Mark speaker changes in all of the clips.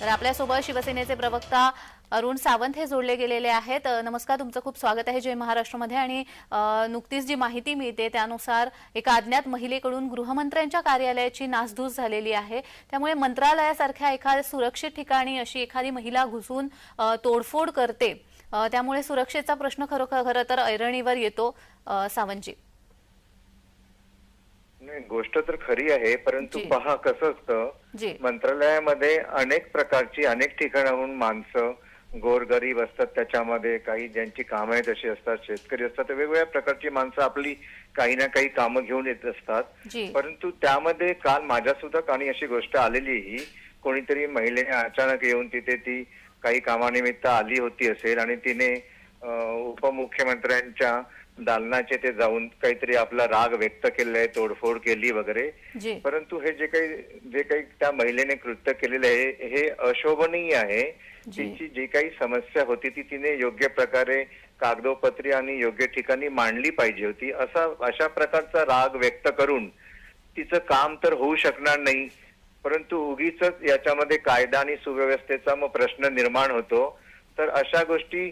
Speaker 1: तर आपल्यासोबत शिवसेनेचे प्रवक्ता अरुण सावंत हे जोडले गेलेले आहेत. नमस्कार तुमचं खूप स्वागत आहे जय महाराष्ट्रमध्ये आणि नुकतीच जी माहिती मिळते त्यानुसार एका अज्ञात महिलेकडून गृहमंत्र्यांच्या कार्यालयाची नासधूस झालेली आहे. त्यामुळे मंत्रालयासारख्या एखाद्या सुरक्षित ठिकाणी अशी एखादी महिला घुसून तोडफोड करते. त्यामुळे सुरक्षेचा प्रश्न खरोखर खरं तर ऐरणीवर येतो. सावंतजी.
Speaker 2: नाही गोष्ट तर खरी आहे परंतु
Speaker 1: जी.
Speaker 2: पहा कसं असतं.
Speaker 1: जी.
Speaker 2: मंत्रालयामध्ये अनेक प्रकारची अनेक ठिकाणाहून माणसं गोरगरीब असतात त्याच्यामध्ये काही ज्यांची कामं आहेत अशी असतात शेतकरी असतात तर वेगवेगळ्या प्रकारची माणसं आपली काही ना काही कामं घेऊन येत असतात.
Speaker 1: जी.
Speaker 2: परंतु त्यामध्ये काल माझ्या सुद्धा कानी अशी गोष्ट आलेली ही कोणीतरी महिलेने अचानक येऊन तिथे ती काही कामानिमित्त आली होती असेल आणि तिने उपमुख्यमंत्र्यांच्या दालनाचे ते जाऊन काहीतरी आपला राग व्यक्त केलेला आहे तोडफोड केली वगैरे. परंतु हे जे काही जे काही त्या महिलेने कृत्य केलेलं आहे हे अशोभनीय आहे.
Speaker 1: जी.
Speaker 2: तिची जी काही समस्या होती ती तिने योग्य प्रकारे कागदोपत्री आणि योग्य ठिकाणी मांडली पाहिजे होती. असा अशा प्रकारचा राग व्यक्त करून तिचं काम तर होऊ शकणार नाही परंतु उगीच याच्यामध्ये कायदा आणि सुव्यवस्थेचा मग प्रश्न निर्माण होतो. तर अशा गोष्टी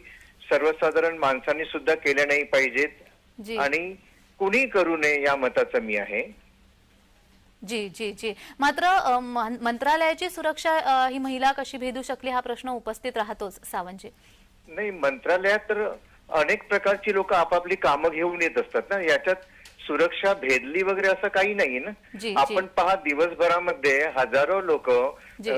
Speaker 2: सर्वसाधारण माणसांनी सुद्धा केल्या नाही पाहिजेत. आणि कुणी करू नये या मताचं मी आहे.
Speaker 1: जी जी जी. मात्र मंत्रालयाची सुरक्षा ही महिला कशी भेदू शकली हा प्रश्न उपस्थित राहतोच सावंतजी.
Speaker 2: नाही मंत्रालयात तर अनेक प्रकारची लोक आपापली कामं घेऊन येत असतात ना. याच्यात सुरक्षा भेदली वगैरे असं काही नाही ना. आपण पहा दिवसभरामध्ये हजारो लोक.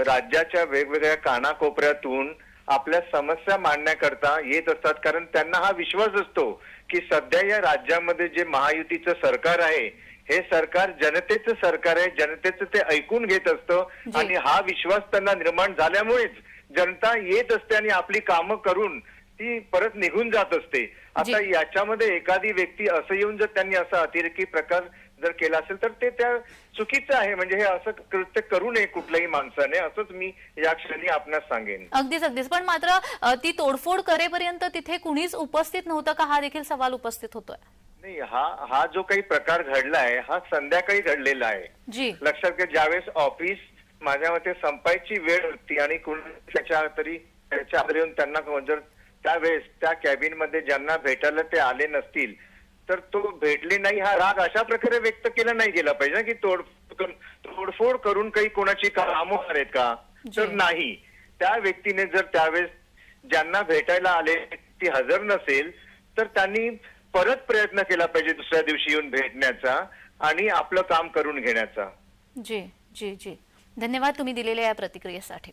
Speaker 2: राज्याच्या वेगवेगळ्या कानाकोपऱ्यातून आपल्या समस्या मांडण्याकरता येत असतात कारण त्यांना हा विश्वास असतो की सध्या या राज्यामध्ये जे महायुतीचं सरकार आहे हे सरकार जनतेचं सरकार आहे जनतेचं ते ऐकून घेत असतं. आणि हा विश्वास त्यांना निर्माण झाल्यामुळेच जनता येत असते आणि आपली कामं करून ती परत निघून जात असते आता. याच्यामध्ये एखादी व्यक्ती असं येऊन जर त्यांनी असा अतिरेकी प्रकार जर केला असेल तर ते त्या चुकीचं आहे. म्हणजे हे असं कृत्य करू नये कुठल्याही माणसाने. असंच मी या क्षणी आपणास सांगेन.
Speaker 1: अगदीच अगदीच. पण मात्र ती तोडफोड करेपर्यंत तिथे कुणीच उपस्थित नव्हतं का? हा देखील सवाल उपस्थित होतोय.
Speaker 2: नाही हा हा जो काही प्रकार घडलाय हा संध्याकाळी घडलेला आहे.
Speaker 1: जी.
Speaker 2: लक्षात घ्या ज्यावेळेस ऑफिस माझ्या मते संपायची वेळ होती आणि त्याच्या तरी त्याच्या आधारे येऊन त्यांना जर त्यावेळेस त्या कॅबिनमध्ये ज्यांना भेटायला ते आले नसतील तर तो भेटले नाही हा राग अशा प्रकारे व्यक्त केला नाही गेला पाहिजे ना की तोड तोडफोड करून काही कोणाची कामं आहेत का? तर. नाही. त्या व्यक्तीने जर त्यावेळेस ज्यांना भेटायला आले ती हजर नसेल तर त्यांनी परत प्रयत्न केला पाहिजे दुसऱ्या दिवशी येऊन भेटण्याचा आणि आपलं काम करून घेण्याचा.
Speaker 1: जी जी जी. धन्यवाद तुम्ही दिलेल्या या प्रतिक्रियेसाठी.